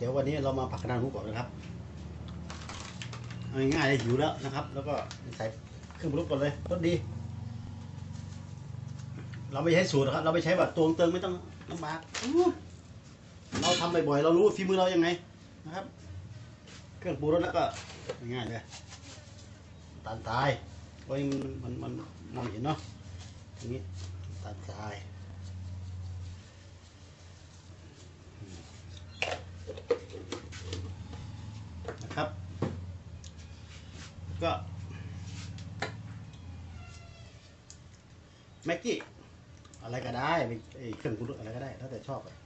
เดี๋ยววันนี้เรามาผักกระดานหูกรอบนะครับเอาง่ายๆหิวแล้วนะครับ แล้วก็ใส่เครื่องปรุงก่อนเลยรสดี เราไม่ใช้สูตรนะครับ เราไม่ใช้แบบตวงเติงไม่ต้องลำบากเราทำบ่อยๆเรารู้ฝีมือเรายังไงนะครับ เครื่องปรุงรสแล้วก็ง่ายๆเลยตาลทรายเพราะมันมันมันมองเห็นเนาะทีนี้ตาลทราย นะครับ ก็แม็กกี้ อะไรก็ได้ไอ้เครื่องปรุงรสอะไรก็ได้แล้วแต่ชอบอะ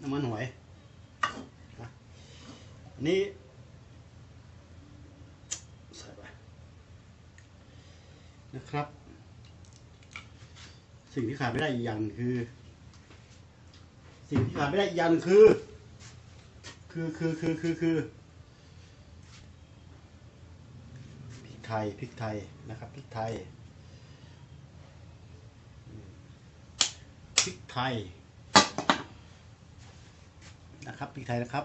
น้ำมันหอยนะอันนี้ใส่ไปนะครับ สิ่งที่ขาดไม่ได้อีกอย่างคือ สิ่งที่ขาดไม่ได้อีกอย่างหนึ่งคือ คือคือคือคือคือพริก ไทยพริกไทยนะครับพริกไทยพริกไทยนะครับพริกไทยนะครับ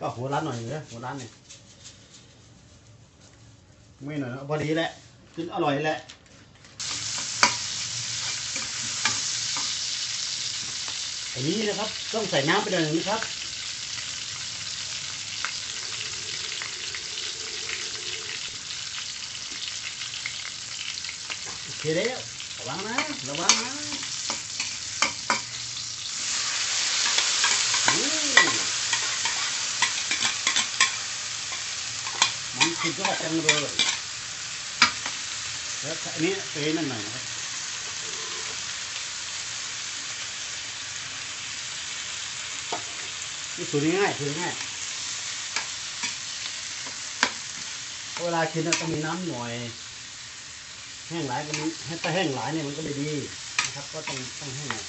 ก็หัวร้านหน่อยเลยหัวร้านเนี่ยไม่หน่อยนะพอดีแหละกินอร่อยแหละ อันนี้นะครับ ต้องใส่น้ำไปหน่อยหนึงนะครับโอเคแล้วระวังนะระวังนะอืมมันสุดยอดจังเลยแล้วอันนี้เปย์นั่นหน่อยนะครับ นี่สูตรง่ายๆสูตรง่ายเวลากินน่ะต้องมีน้ำหน่อย แห้งหลายก็มันให้ถ้าแห้งหลายเนี่ยมันก็ไม่ดีนะครับ ก็ต้องต้องแห้งหน่อย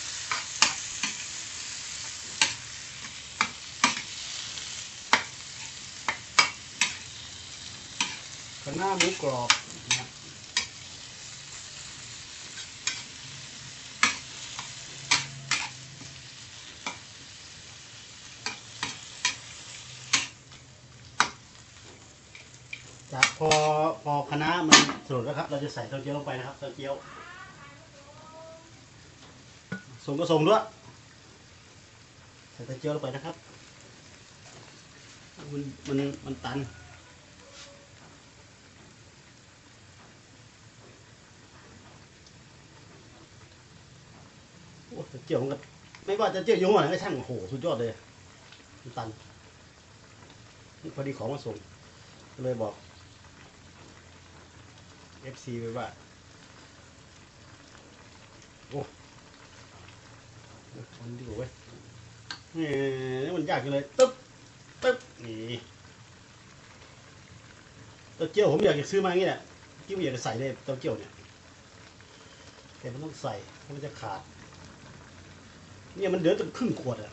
ข้างหน้าหมูกรอบ นะครับพอพอคณะมันสรุปแล้วครับ เราจะใส่เต้าเจี้ยวลงไปนะครับเต้าเจี้ยวส่งก็ส่งด้วยใส่เต้าเจี้ยวลงไปนะครับ มันมันมันตันโอ้แต่เจียวมันไม่ว่าจะเจียวยี่ห้อไหนก็ช่างโอ้โหสุดยอดเลยมันตัน พอดีของมาส่งเลยบอก FC ไปว่า โอ้มันดีกว่าเว้ยแหมมันยากจังเลย ตึ๊บ ตึ๊บ นี่เต้าเจี้ยวผมอยากจะซื้อมาอย่างนี้แหละที่ผมอยากจะใส่เลยเต้าเจี้ยวเนี่ย แต่มันต้องใส่เพราะมันจะขาด เนี่ยมันเหลือตั้งครึ่งขวดอะ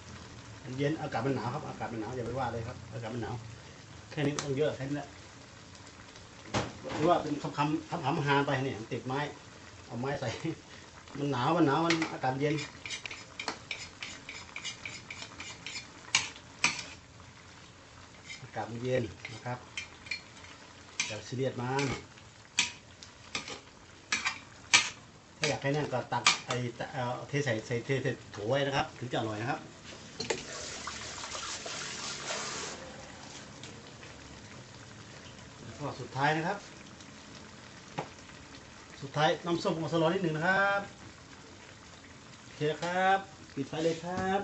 มันเย็นอากาศมันหนาวครับ อากาศมันหนาวอย่าไปว่าเลยครับ อากาศมันหนาว แค่นี้ต้องเยอะแค่นี้แหละ หรือว่าเป็นคำคำคำคำหาไปเนี่ยติดไม้ เอาไม้ใส่ มันหนาวมันหนาวมันอากาศเย็นอากาศมันเย็นนะครับอย่าซีเรียสมากถ้าอยากให้นั่นก็ตักไอ้เทใส่ใส่เทใส่ถุงไว้นะครับ ถึงจะอร่อยนะครับ แล้ว ก็สุดท้ายนะครับ สุดท้ายน้ำส้มของสลอนิดหนึ่งนะครับโอเคครับปิดไฟเลยครับ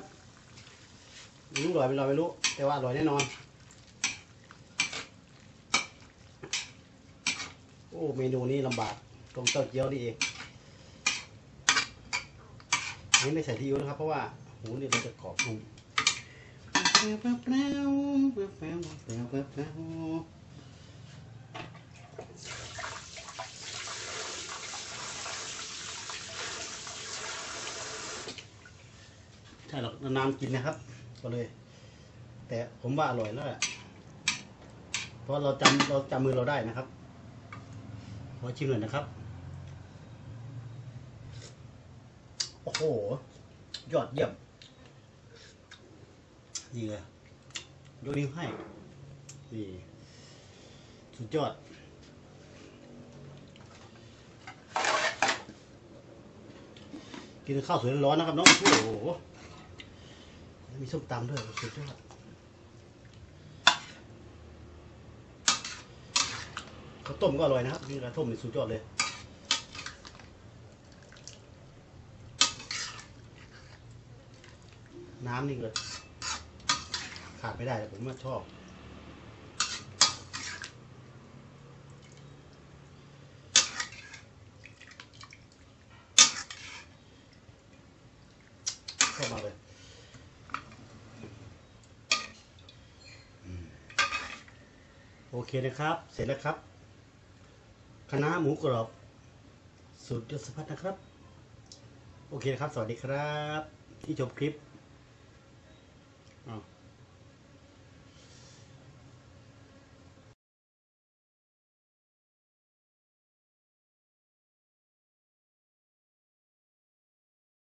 รู้อร่อยไม่อร่อยไม่รู้ แต่ว่าอร่อยแน่นอน โอ้เมนูนี้ลำบากตรงเต้าเจี้ยวนี่เองนนี้ไม่ใส่ที่ยูนะครับ เพราะว่าหูนี่มันจะกรอบนุ่ม ใช่หรอกนานๆกินนะครับ ก็เลย แต่ผมว่าอร่อยแล้วแหละเพราะเราจำเราจำมือเราได้นะครับขอชิมหน่อยนะครับ โอ้โห ยอดเยี่ยมนี่เลยยกนิ้วให้นี่สุดยอดกินข้าวสวยร้อนนะครับน้องโอ้โห มีส้มตำด้วยสุดยอดข้าวต้มก็อร่อยนะครับนี่กระต้มนี่สุดยอดเลยน้ำนี่เลยขาดไม่ได้เลยผมว่าชอบ ชอบมากเลยอืม โอเคนะครับ เสร็จแล้วครับคณะหมูกรอบสูตรยศพัฒน์นะครับ โอเคครับ สวัสดีครับ ที่ชมคลิปอ้